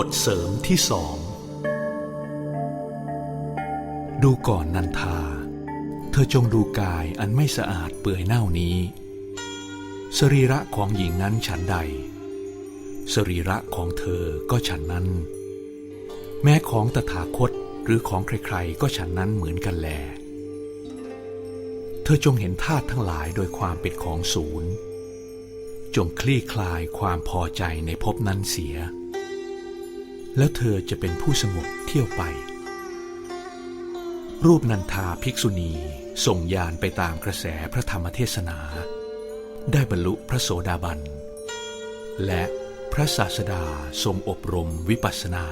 บทเสริมที่สอง ดูก่อนนันทา เธอจงดูกายอันไม่สะอาดเปื่อยเน่านี้ สรีระของหญิงนั้นฉันใด สรีระของเธอก็ฉันนั้น แม้ของตถาคตหรือของใครๆก็ฉันนั้นเหมือนกันแล เธอจงเห็นธาตุทั้งหลายโดยความเป็นของศูนย์ จงคลี่คลายความพอใจในภพนั้นเสีย แล้วเธอจะเป็นผู้สงบเที่ยวไป รูปนันทาภิกษุณีส่งยานไปตามกระแสพระธรรมเทศนา ได้บรรลุพระโสดาบัน และพระศาสดาทรงอบรมวิปัสสนา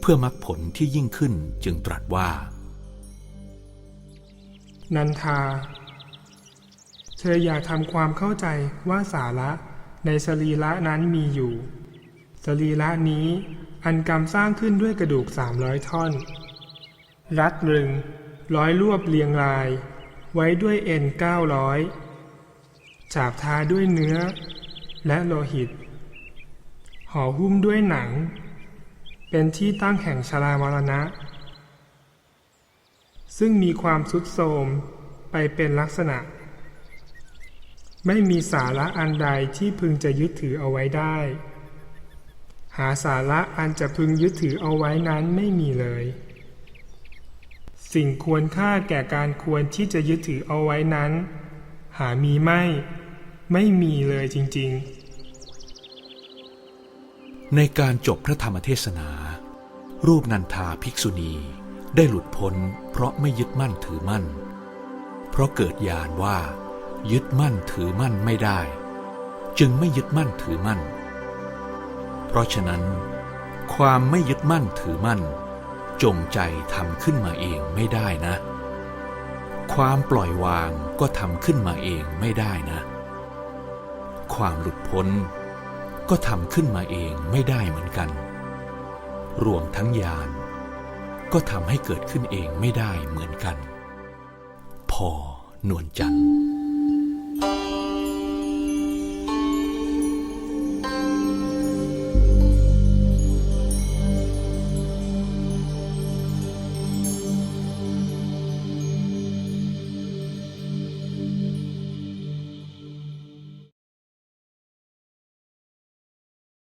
เพื่อมรรคผลที่ยิ่งขึ้นจึงตรัสว่า นันทา เธออย่าทำความเข้าใจว่าสาระในสรีระนั้นมีอยู่ สรีระนี้ อันกรรมสร้างขึ้นด้วยกระดูกสามร้อยท่อน รัดรึง ร้อยรวบเรียงราย ไว้ด้วยเอ็นเก้าร้อยฉาบทาด้วยเนื้อ และโลหิต ห่อหุ้มด้วยหนัง เป็นที่ตั้งแห่งชรามรณะ ซึ่งมีความสุดโทมไปเป็นลักษณะ ไม่มีสาระอันใดที่พึงจะยึดถือเอาไว้ได้ หาสาระอันจะพึงยึดถือเอาไว้นั้นไม่มีเลย สิ่งควรค่าแก่การควรที่จะยึดถือเอาไว้นั้น หามีไม่ ไม่มีเลยจริงๆ ในการจบพระธรรมเทศนา รูปนันทาภิกษุณีได้หลุดพ้นเพราะไม่ยึดมั่นถือมั่น เพราะเกิดญาณว่า ยึดมั่นถือมั่นไม่ได้ จึงไม่ยึดมั่นถือมั่น เพราะฉะนั้น ความไม่ยึดมั่นถือมั่น จงใจทำขึ้นมาเองไม่ได้นะ ความปล่อยวางก็ทำขึ้นมาเองไม่ได้นะ ความหลุดพ้น ก็ทำขึ้นมาเองไม่ได้เหมือนกัน รวมทั้งญาณก็ทำให้เกิดขึ้นเองไม่ได้เหมือนกัน พอนวลจันทร์